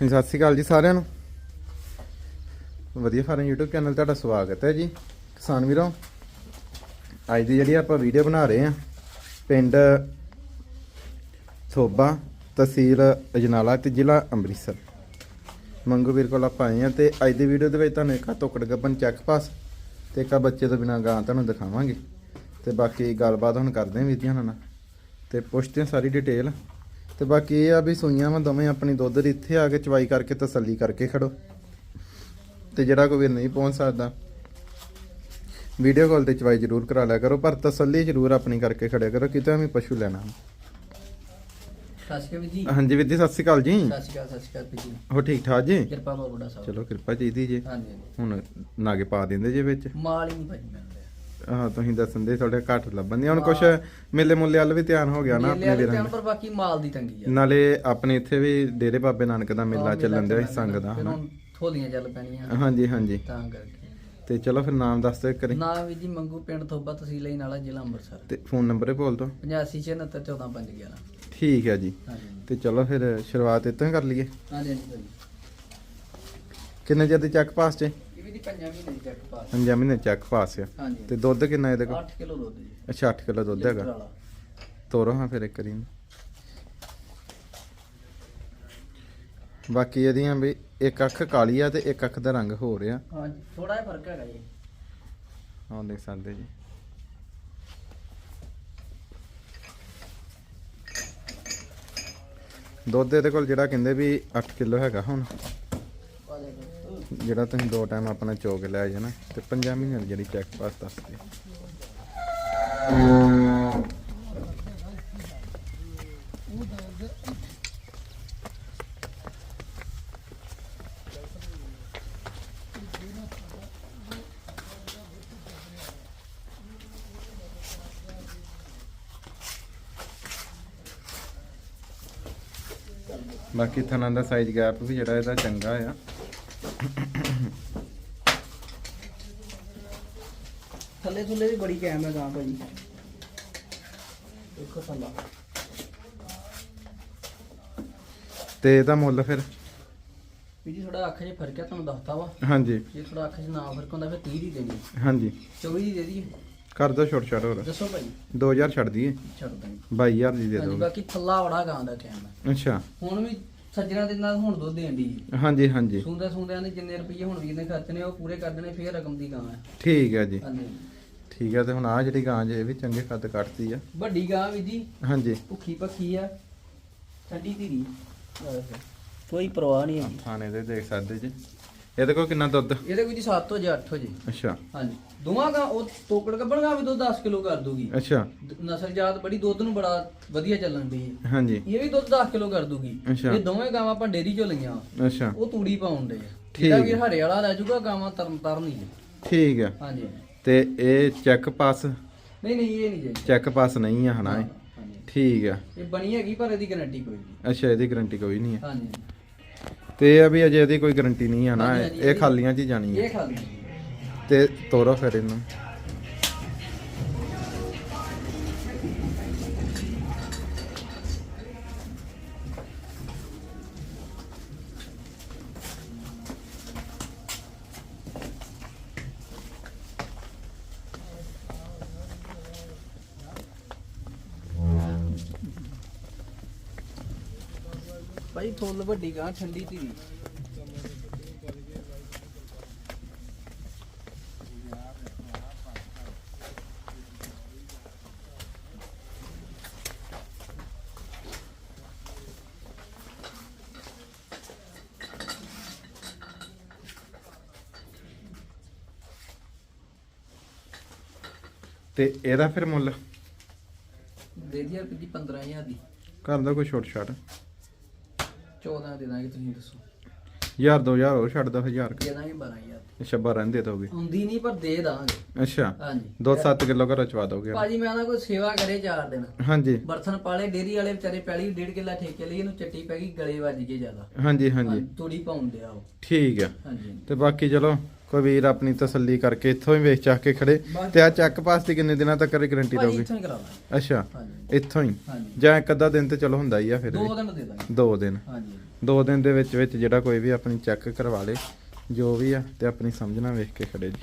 ਹਾਂਜੀ, ਸਤਿ ਸ਼੍ਰੀ ਅਕਾਲ ਜੀ ਸਾਰਿਆਂ ਨੂੰ। ਵਧੀਆ ਫਾਰਮ YouTube ਚੈਨਲ ਤੁਹਾਡਾ ਸਵਾਗਤ ਹੈ ਜੀ। ਕਿਸਾਨ ਵੀਰੋ ਅੱਜ ਦੀ ਜਿਹੜੀ ਆਪਾਂ ਵੀਡੀਓ ਬਣਾ ਰਹੇ ਆ ਪਿੰਡ ਥੋਬਾ ਤਹਿਸੀਲ ਅਜਨਾਲਾ ਤੇ ਜ਼ਿਲ੍ਹਾ ਅੰਮ੍ਰਿਤਸਰ। ਮੰਗੂ ਵੀਰ ਕੋਲ ਆਪਾਂ ਆਏ ਆ ਤੇ ਅੱਜ ਦੀ ਵੀਡੀਓ ਦੇ ਵਿੱਚ ਤੁਹਾਨੂੰ ਇੱਕ ਆ ਤੋਕੜ ਗੱਬਨ ਚੈੱਕ ਪਾਸ ਤੇ ਇੱਕ ਆ ਬੱਚੇ ਤੋਂ ਬਿਨਾ ਗਾਂ ਤੁਹਾਨੂੰ ਦਿਖਾਵਾਂਗੇ। ਤੇ ਬਾਕੀ ਗੱਲਬਾਤ ਹੁਣ ਕਰਦੇ ਆ ਵੀਰ ਜੀ ਨਾਲ। ਤੇ ਪੁੱਛਦੇ ਆ ਸਾਰੀ ਡਿਟੇਲ ਤੇ ਬਾਕੀ ਇਹ ਆ ਵੀ ਸੂਈਆਂ ਵਾ ਦੋਵੇਂ ਆਪਣੀ ਦੁੱਧ ਦੀ ਇੱਥੇ ਆ ਕੇ ਚਵਾਈ ਕਰਕੇ ਤਸੱਲੀ ਕਰਕੇ ਖੜੋ। ਤੇ ਜਿਹੜਾ ਕੋਈ ਵੀਰ ਨਹੀਂ ਪਹੁੰਚ ਸਕਦਾ ਵੀਡੀਓ ਕਾਲ ਤੇ ਚਵਾਈ ਜ਼ਰੂਰ ਕਰਾ ਲਿਆ ਕਰੋ ਪਰ ਤਸੱਲੀ ਜ਼ਰੂਰ ਆਪਣੀ ਕਰਕੇ ਖੜਿਆ ਕਰੋ ਕਿਤੇ ਵੀ ਪਸ਼ੂ ਲੈਣਾ। ਸਤਿ ਸ਼੍ਰੀ ਅਕਾਲ ਹਾਂਜੀ ਵੀਰ ਜੀ ਸਤਿ ਸ਼੍ਰੀ ਅਕਾਲ ਜੀ। ਸਤਿ ਸ਼੍ਰੀ ਅਕਾਲ ਸਤਿ ਸ਼੍ਰੀ ਅਕਾਲ ਵੀਰ ਜੀ। ਹੋ ਠੀਕ ਠਾਕ ਜੀ? ਕਿਰਪਾ ਬਾਬਾ ਸਾਹਿਬ ਚਲੋ ਕਿਰਪਾ ਚਾਹੀਦੀ ਜੀ। ਹਾਂਜੀ। ਹੁਣ ਨਾਗੇ ਪਾ ਦਿੰਦੇ ਜੇ ਵਿੱਚ। ਮਾਲ ਹੀ ਨਹੀਂ ਮਿਲਦਾ ਆਹ ਤੁਸੀਂ ਦੱਸਣ ਦੇ ਥੋੜੇ ਘੱਟ ਲੱਭਣ ਦੀ। ਹੁਣ ਕੁਛ ਮੇਲੇ ਮੁੱਲੇ ਵੱਲ ਵੀ ਧਿਆਨ ਹੋ ਗਿਆ ਨਾ ਆਪਣੇ ਵੀਰਾਂ ਦਾ ਪਰ ਬਾਕੀ ਮਾਲ ਦੀ ਤੰਗੀ ਆ। ਨਾਲੇ ਆਪਣੇ ਇੱਥੇ ਵੀ ਡੇਰੇ ਬਾਬੇ ਨਾਨਕ ਦਾ ਮੇਲਾ ਹਾਂ, ਚੱਲਣ ਦਿਆ ਚੱਲਣ ਸੰਗ ਦਾ ਹਨਾ? ਥੋਲੀਆਂ ਚੱਲ ਪੈਣੀਆਂ। ਹਾਂਜੀ ਹਾਂਜੀ। ਤਾਂ ਕਰਕੇ। ਤੇ ਚਲੋ ਫਿਰ ਨਾਮ ਦੱਸ ਦਿਓ ਕਰੀ ਨਾਮ ਵੀ ਜੀ ਮੰਗੂ ਪਿੰਡ ਥੋਬਾ ਤਹਿਸੀਲ ਹੀ ਨਾਲਾ ਜ਼ਿਲ੍ਹਾ ਅੰਮ੍ਰਿਤਸਰ। ਤੇ ਫੋਨ ਨੰਬਰ ਹੀ ਬੋਲ ਦੋ 8569145511 ਠੀਕ ਹੈ ਜੀ। ਹਾਂਜੀ ਤੇ ਚਲੋ ਫਿਰ ਸ਼ੁਰੂਆਤ ਇੱਥੋਂ ਹੀ ਕਰ ਲਈਏ। ਹਾਂਜੀ ਹਾਂਜੀ ਭਾਜੀ ਕਿੰਨੇ ਚਿਰ ਦੀ ਚੱਕ ਪਾਸ ਚ? ਇਹ ਵੀ ਦੀ ਪੰਜਾਂ ਮਹੀਨੇ ਦੀ ਚੱਕ ਪਾਸ। ਪੰਜਾਂ ਮਹੀਨੇ ਚੱਕ ਪਾਸ ਆ। ਹਾਂਜੀ। ਤੇ ਦੁੱਧ ਕਿੰਨਾ ਇਹਦੇ ਕੋਲ? 8 ਕਿਲੋ ਦੁੱਧ ਜੀ। ਅੱਛਾ 8 ਕਿਲੋ ਦੁੱਧ ਲੀਟਰ ਹੈਗਾ ਵਾਲਾ। ਤੋਰੋ ਹਾਂ ਫਿਰ ਇੱਕ ਕਰੀ ਬਾਕੀ ਇਹਦੀਆਂ ਵੀ ਇੱਕ ਅੱਖ ਕਾਲੀ ਆ ਤੇ ਇੱਕ ਅੱਖ ਦਾ ਰੰਗ ਹੋ ਰਿਹਾ ਹਾਂਜੀ ਥੋੜਾ ਜਿਹਾ ਫ਼ਰਕ ਹੈਗਾ ਜੀ। ਆਹ ਦੇਖ ਸਕਦੇ ਜੀ। ਦੁੱਧ ਇਹਦੇ ਕੋਲ ਜਿਹੜਾ ਕਹਿੰਦੇ ਵੀ 8 ਕਿਲੋ ਹੈਗਾ ਹੁਣ। ਜਿਹੜਾ ਤੁਸੀਂ ਦੋ ਟਾਈਮ ਆਪਣਾ ਚੋਕ ਲਿਆ ਜਾਣਾ ਤੇ 5 ਮਹੀਨਿਆਂ ਦੀ ਜਿਹੜੀ ਚੈੱਕ ਪਾਸ ਦੱਸਦੇ ਬਾਕੀ ਥਣਾ ਦਾ ਸਾਈਜ਼ ਗੈਪ ਵੀ ਜਿਹੜਾ ਇਹਦਾ ਚੰਗਾ ਆ। ਥੱਲੇ ਥੱਲੇ ਵੀ ਬੜੀ ਕੈਮ ਹੈ ਗਾਂ ਭਾਜੀ ਦੇਖੋ ਥੱਲਾ। ਤੇ ਇਹਦਾ ਮੁੱਲ ਫਿਰ? ਵੀ ਜੀ ਥੋੜਾ ਅੱਖ 'ਚ ਫ਼ਰਕ ਹੈ ਤੁਹਾਨੂੰ ਦੱਸਤਾ ਵਾ। ਹਾਂਜੀ। ਜੇ ਥੋੜਾ ਅੱਖ 'ਚ ਨਾ ਫ਼ਰਕ ਹੁੰਦਾ ਫਿਰ 30 ਦੀ ਦੇਣੀ ਹਾਂਜੀ। 24 ਦੀ ਦੇ ਦਈਏ। ਕਰ ਦੋ ਛੋਟ ਛੋਟ ਹੋਰ। ਦੱਸੋ ਭਾਈ। 2000 ਛੱਡ ਦਈਏ। ਛੱਡ ਦਾਂਗੇ 22000 ਦੀ ਦੇ ਹਾਂਜੀ ਦੋ ਬਾਕੀ ਥੱਲਾ ਬੜਾ ਗਾਂ ਦਾ ਕੈਮ ਹੈ। ਅੱਛਾ। ਹੁਣ ਵੀ ਸੱਜਣਾ ਦੇ ਨਾਲ ਹੁਣ ਦੁੱਧ ਦੇਣ ਦੀ ਹਾਂਜੀ ਹਾਂਜੀ। ਸੁੰਦੇ ਸੁੰਦਿਆਂ ਦੇ ਜਿੰਨੇ ਰੁਪਏ ਹੁਣ ਵੀਰ ਨੇ ਖਰਚਨੇ ਉਹ ਪੂਰੇ ਕਰ ਦੇਣੇ ਫੇਰ ਰਕਮ ਦੀ ਗਾਂ ਹੈ। ਠੀਕ ਹੈ ਜੀ। ਹਾਂਜੀ। ਠੀਕ ਹੈ ਤੇ ਹੁਣ ਆ ਜਿਹੜੀ ਗਾਂ ਜੇ ਇਹ ਵੀ ਚੰਗੇ ਕੱਦ ਕੱਟਦੀ ਆ। ਵੱਡੀ ਗਾਂ ਵੀ ਜੀ। ਹਾਂਜੀ। ਭੁੱਖੀ ਭੱਖੀ ਆ। ਠੰਡੀ ਧੀਰੀ ਕੋਈ ਪਰਵਾਹ ਨਹੀਂ ਹੈਗੀ। ਥਾਣੇ ਦੇ ਦੇਖ ਸਕਦੇ ਜੀ। ਇਹਦੇ ਕੋਲ ਕਿੰਨਾ ਦੁੱਧ। ਇਹਦੇ ਕੋਈ ਜੀ 7 ਹੋ ਜੇ 8 ਹੋ ਜੇ। ਅੱਛਾ। ਹਾਂਜੀ। ਦੋਵਾਂ ਗਾਂ ਉਹ ਤੋਕੜ ਕੱਢਣ ਗਾਂ ਵੀ ਦੁੱਧ 10 ਕਿਲੋ ਕਰ ਦੂਗੀ। ਅੱਛਾ। ਦ- ਨਸਲਜਾਤ ਬੜੀ ਦੁੱਧ ਨੂੰ ਬੜਾ ਵਧੀਆ ਚੱਲਣ ਦੀ ਹੈ। ਹਾਂਜੀ। ਇਹ ਵੀ ਦੁੱਧ 10 ਕਿਲੋ ਕਰ ਦੂਗੀ। ਅੱਛਾ। ਇਹ ਦੋਵੇਂ ਗਾਵਾਂ ਆਪਾਂ ਡੇਰੀ ਚੋਂ ਲਈਆਂ। ਅੱਛਾ। ਉਹ ਤੂੜੀ ਪਾਉਣ ਦੇ ਠੀਕ ਜਿਹੜਾ ਹੈ। ਵੀ ਹਰੇ ਵਾਲਾ ਲੈ ਜਾਊਗਾ ਗਾਵਾਂ ਤਰਨ ਤਰਨ ਹੀ। ਠੀਕ ਆ ਹਾਂਜੀ। ਤੇ ਇਹ ਚੈੱਕ ਪਾਸ? ਨਹੀਂ ਨਹੀਂ ਇਹ ਨਹੀਂ ਜਾਈ ਚੈੱਕ ਪਾਸ ਨਹੀਂ ਆ ਹਨਾ। ਠੀਕ ਆ। ਇਹ ਬਣੀ ਹੈਗੀ ਪਰ ਇਹਦੀ ਗਾਰੰਟੀ ਕੋਈ ਨਹੀਂ। ਅੱਛਾ ਇਹਦੀ ਗਾਰੰਟੀ ਕੋਈ ਨਹੀਂ ਹੈ ਹਾਂਜੀ। ਤੇ ਇਹ ਆ ਵੀ ਅਜੇ ਇਹਦੀ ਕੋਈ ਗਾਰੰਟੀ ਨਹੀਂ ਆ ਨਾ। ਇਹ ਖਾਲੀਆਂ 'ਚ ਹੀ ਜਾਣੀ ਹੈ ਇਹ ਖਾਲੀ ਤੇ ਤੋਰੋ ਫਿਰ ਇਹਨੂੰ। ਭਾਈ ਫੁੱਲ ਵੱਡੀ ਗਾਂ ਠੰਡੀ ਧੀਰੀ ਤੇ ਇਹਦਾ ਫਿਰ ਮੁੱਲ? ਦੇ ਦਿਆ ਰੁਪਏ ਦੀ 15000 ਦੀ। ਕਰ ਦੋ ਕੋਈ ਛੋਟ ਛਾਟ 14 ਦੇ ਦਾਂਗੇ ਤੁਸੀਂ ਦੱਸੋ। ਯਾਰ 2000 ਹੋਰ ਛੱਡ ਦੋ 1000 ਦੇ ਦਾਂਗੇ 12000 ਅੱਛਾ 12 ਦੇ ਦੋਗੇ। ਹੁੰਦੀ ਨਹੀਂ ਪਰ ਦੇ ਦਾਂਗੇ। ਅੱਛਾ ਹਾਂਜੀ। ਦੋ 7 ਕਿਲੋ ਘਰੋਂ ਚਵਾ ਦੋਗੇ। ਭਾਜੀ ਮੈਂ ਉਹਨਾਂ ਕੋਈ ਸੇਵਾ ਕਰੇ ਚਾਰ ਦਿਨ। ਹਾਂਜੀ। ਬਰਤਨ ਪਾਲੇ ਡੇਰੀ ਵਾਲੇ ਵਿਚਾਰੇ ਪੈਲੀ ਡੇਢ ਕਿੱਲਾ ਠੇਕੇ ਲਈ ਇਹਨੂੰ ਚੱਟੀ ਪੈ ਗਈ ਗਲੇ ਵੱਜ ਗਏ ਜ਼ਿਆਦਾ। ਹਾਂਜੀ ਹਾਂਜੀ। ਹਾਂਜੀ, ਤੂੜੀ ਪਾਉਂਦੇ ਆ ਉਹ। ਠੀਕ ਆ। ਹਾਂਜੀ। ਤੇ ਬਾਕੀ ਚਲੋ ਕੋਈ ਵੀਰ ਆਪਣੀ ਤਸੱਲੀ ਕਰਕੇ ਇੱਥੋਂ ਹੀ ਵੇਚ ਚੱਕ ਕੇ ਖੜੇ। ਤੇ ਆ ਚੱਕ ਪਾਸ ਦੀ ਕਿੰਨੇ ਦਿਨਾਂ ਤੱਕ ਗਾਰੰਟੀ ਦੋਗੇ ਇੱਥੋਂ ਹੀ ਕਰਾਉਣਾ ਅੱਛਾ ਹਾਂਜੀ। ਇੱਥੋਂ ਹੀ? ਹਾਂਜੀ। ਜਾਂ ਇੱਕ ਅੱਧਾ ਦਿਨ ਤੇ ਚਲੋ ਹੁੰਦਾ ਹੀ ਆ ਫਿਰ ਵੀ। ਦੋ ਦਿਨ ਦੇ ਦਾਂਗੇ। ਦੋ ਦਿਨ। ਹਾਂਜੀ। ਦੋ ਦਿਨ ਦੇ ਵਿੱਚ ਵਿੱਚ ਜਿਹੜਾ ਕੋਈ ਵੀ ਆਪਣੀ ਚੈੱਕ ਕਰਵਾ ਲੇ ਜੋ ਵੀ ਆ ਤੇ ਆਪਣੀ ਸਮਝਣਾ ਵੇਖ ਕੇ ਖੜੇ ਜੀ।